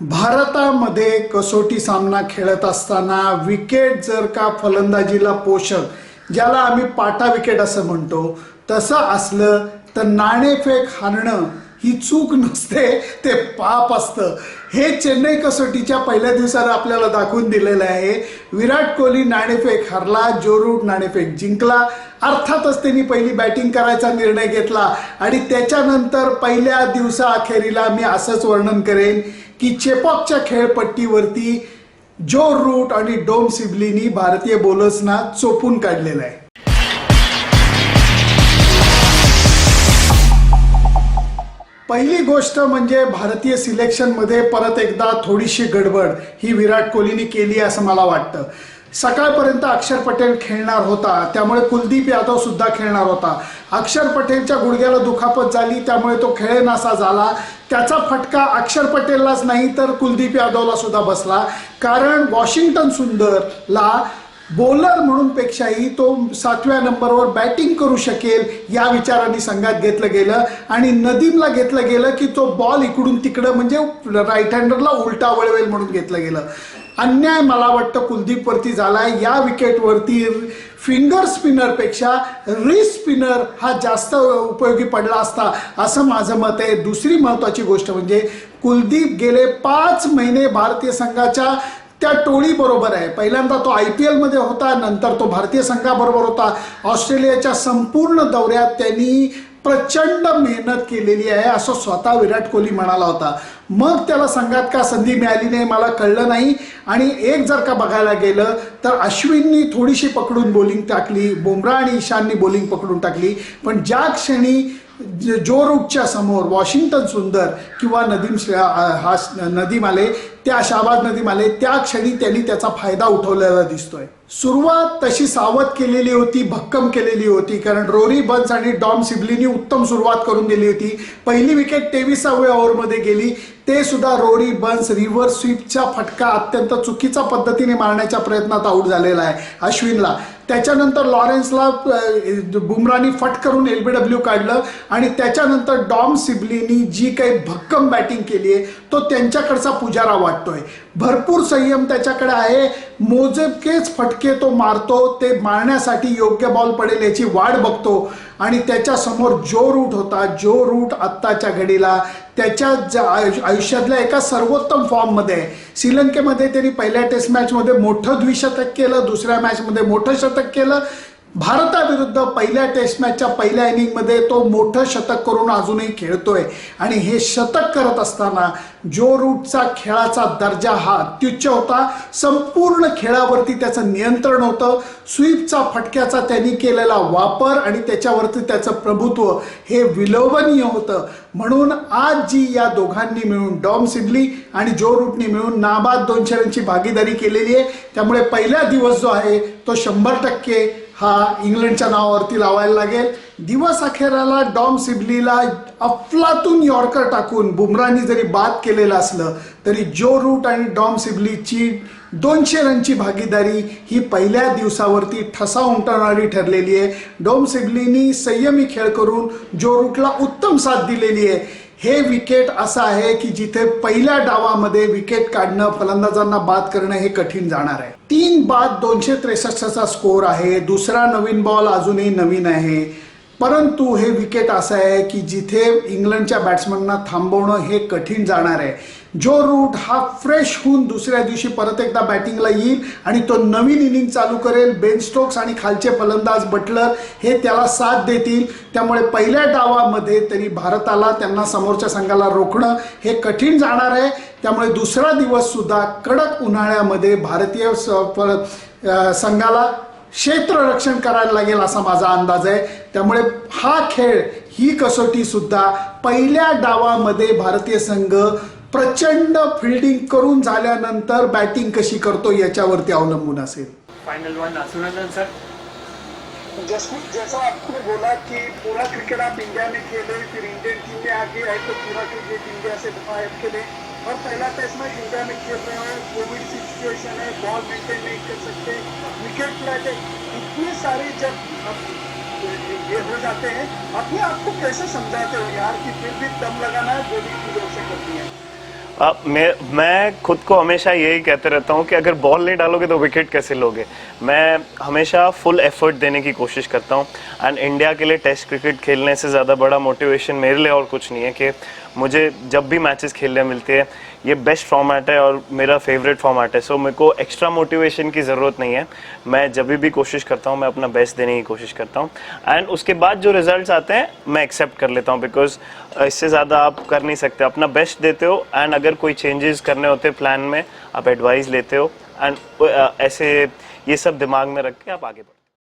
भारतामध्ये कसोटी सामना खेळत असताना विकेट जर का फलंदाजीला पोषक ज्याला आम्ही पाटा विकेट असं म्हणतो तसं असलं तर नाणेफेक हाणणं ही चूक नसते ते पाप असतं. हे चेन्नई कसोटीच्या पहिल्या दिवसाला आपल्याला दाखवून दिलेलं आहे. विराट कोहली नाणेफेक हरला जो रूट नाणेफेक जिंकला. अर्थातच त्यांनी पहिली बॅटिंग करायचा निर्णय घेतला. आणि त्याच्यानंतर पहिल्या दिवसाअखेरीला मी असंच वर्णन करेन की चेपॉकच्या खेळपट्टीवरती जो रूट आणि डोम सिबलीनी भारतीय बॉलर्सना चोपून काढलेलं आहे. पहिली गोष्ट म्हणजे भारतीय सिलेक्शनमध्ये परत एकदा थोडीशी गडबड ही विराट कोहलीने केली असं मला वाटतं. सकाळपर्यंत अक्षर पटेल खेळणार होता. त्यामुळे कुलदीप यादव सुद्धा खेळणार होता. अक्षर पटेलच्या गुडघ्याला दुखापत झाली त्यामुळे तो खेळेनासा झाला. त्याचा फटका अक्षर पटेललाच नाही तर कुलदीप यादवला सुद्धा बसला. कारण वॉशिंग्टन सुंदरला बॉलर म्हणूनपेक्षाही तो सातव्या नंबरवर बॅटिंग करू शकेल या विचाराने संघात घेतलं गेलं. आणि नदीमला घेतलं गेलं की तो बॉल इकडून तिकडं म्हणजे राईट हँडरला उलटा वळवेल म्हणून घेतलं गेलं. अन्याय मला वाटतं कुलदीपवरती झालाय. या विकेटवरती फिंगर स्पिनरपेक्षा रिस स्पिनर हा जास्त उपयोगी पडला असता. असं माझं मत आहे. दुसरी महत्त्वाची गोष्ट म्हणजे कुलदीप गेले पाच महिने भारतीय संघाच्या त्या टोळीबरोबर आहे. पहिल्यांदा तो आय पी एलमध्ये होता नंतर तो भारतीय संघाबरोबर होता. ऑस्ट्रेलियाच्या संपूर्ण दौऱ्यात त्यांनी प्रचंड मेहनत केलेली आहे असं स्वतः विराट कोहली म्हणाला होता. मग त्याला संघात का संधी मिळाली नाही मला कळलं नाही. आणि एक जर का बघायला गेलं तर अश्विननी थोडीशी पकडून बॉलिंग टाकली बुमराह आणि ईशाननी बॉलिंग पकडून टाकली. पण ज्या क्षणी जो रूटच्या समोर वॉशिंग्टन सुंदर किंवा नदीम श्रे- हा नदीम आले त्या शाबाद नदीम आले त्या क्षणी त्यांनी त्याचा फायदा उठवलेला दिसतोय. सुरुवात तशी सावध केलेली होती भक्कम केलेली होती कारण रोरी बन्स आणि डॉम सिबलीनी उत्तम सुरुवात करून दिली होती. पहिली विकेट तेविसाव्या ओव्हरमध्ये गेली ते सुद्धा रोरी बन्स रिव्हर्स स्वीपचा फटका अत्यंत चुकीच्या पद्धतीने मारण्याच्या प्रयत्नात आऊट झालेला आहे. अश्विनला त्याच्यानंतर लॉरेन्सला बुमरानी फट करून एल बी डब्ल्यू काढलं आणि त्याच्यानंतर डॉम सिबलीनी जी काही भक्कम बॅटिंग केली आहे तो त्यांच्याकडचा पुजारा वाटतोय. भरपूर संयम त्याच्याकडे आहे. मोजकेच फटके तो मारतो ते मारण्यासाठी योग्य बॉल पडेल याची वाट बघतो. आणि त्याच्यासमोर जो रूट होता जो रूट आत्ताच्या घडीला त्याच्या ज्या आयुष्यातल्या एका सर्वोत्तम फॉर्ममध्ये आहे श्रीलंकेमध्ये त्यांनी पहिल्या टेस्ट मॅचमध्ये मोठं द्विशतक केलं दुसऱ्या मॅचमध्ये मोठं शतक केलं भारताविरुद्ध पहिल्या टेस्ट मॅचच्या पहिल्या इनिंगमध्ये तो मोठं शतक करून अजूनही खेळतोय. आणि हे शतक करत असताना जो रूटचा खेळाचा दर्जा हा अत्युच्च होता संपूर्ण खेळावरती त्याचं नियंत्रण होतं. स्वीपचा फटक्याचा त्यांनी केलेला वापर आणि त्याच्यावरती त्याचं प्रभुत्व हे विलोभनीय होतं. म्हणून आज जी या दोघांनी मिळून डॉम सिडली आणि जो रूटनी मिळून नाबाद दोनशे रनची भागीदारी केलेली आहे त्यामुळे पहिला दिवस जो आहे तो शंभर टक्के हा इंग्लंडच्या नावावरती लावायला लागेल. दिवस अखेराला डॉम सिबलीला अफलातून यॉर्कर टाकून बुमरानी जरी बाद केलेलं असलं तरी जो रूट आणि डॉम सिबलीची दोनशे रनची भागीदारी ही पहिल्या दिवसावरती ठसा उमटवणारी ठरलेली आहे. डॉम सिबलीनी संयमी खेळ करून जो रूटला उत्तम साथ दिलेली आहे हे विकेट असं आहे की जिथे पहिल्या डावामध्ये विकेट काढणं फलंदाजांना बाद करणं हे कठीण जाणार आहे. तीन बाद दोनशे त्रेसष्टचा स्कोर आहे. दुसरा नवीन बॉल अजूनही नवीन आहे. परंतु हे विकेट असं आहे की जिथे इंग्लंडच्या बॅट्समनना थांबवणं हे कठीण जाणार आहे. जो रूट हा फ्रेश होऊन दुसऱ्या दिवशी परत एकदा बॅटिंगला येईल आणि तो नवीन इनिंग चालू करेल बेन स्टोक्स आणि खालचे फलंदाज बटलर हे त्याला साथ देतील. त्यामुळे पहिल्या डावामध्ये तरी भारताला त्यांना समोरच्या संघाला रोखणं हे कठीण जाणार आहे. त्यामुळे दुसरा दिवस सुद्धा कडक उन्हाळ्यामध्ये भारतीय संघाला क्षेत्ररक्षण करायला लागेल असा माझा अंदाज आहे. त्यामुळे हा खेळ ही कसोटी सुद्धा पहिल्या डावामध्ये भारतीय संघ प्रचंड फिल्डिंग करून झाल्यानंतर बॅटिंग कशी करतो याच्यावरती अवलंबून असेल. फाइनल वन सर जसमीत जैसा आपने बोला कि पूरा क्रिकेट आप इंडिया में खेले फिर इंडियन टीम में आगे आए तो पूरा क्रिकेट इंडिया से बाहर खेले। और पहला टेस्ट इंडिया में खेल रहे हैं कोविड की सिचुएशन है बॉल मेंटेन नहीं कर सकते। विकेट फ्लैट है इतने सारे जब ये हो जाते हैं। अपने आप को कैसे समझाते हो यार कि फिर भी दम लगाना है बॉलिंग की ज़ोर से करनी है? अब मैं मैं खुद को हमेशा यही कहते रहता हूँ कि अगर बॉल नहीं डालोगे तो विकेट कैसे लोगे? मैं हमेशा फुल एफर्ट देने की कोशिश करता हूँ। एंड इंडिया के लिए टेस्ट क्रिकेट खेलने से ज़्यादा बड़ा मोटिवेशन मेरे लिए और कुछ नहीं है कि मुझे जब भी मैचेस खेलने मिलते हैं ये बेस्ट फॉर्मेट है और मेरा फेवरेट फॉर्मेट है सो so, मेरे को एक्स्ट्रा मोटिवेशन की ज़रूरत नहीं है। मैं जब भी कोशिश करता हूँ मैं अपना बेस्ट देने की कोशिश करता हूँ। एंड उसके बाद जो रिजल्ट्स आते हैं मैं एक्सेप्ट कर लेता हूँ बिकॉज़ इससे ज़्यादा आप कर नहीं सकते। अपना बेस्ट देते हो एंड अगर कोई चेंजेस करने होते प्लान में आप एडवाइस लेते हो। एंड ऐसे ये सब दिमाग में रख के आप आगे बढ़ो।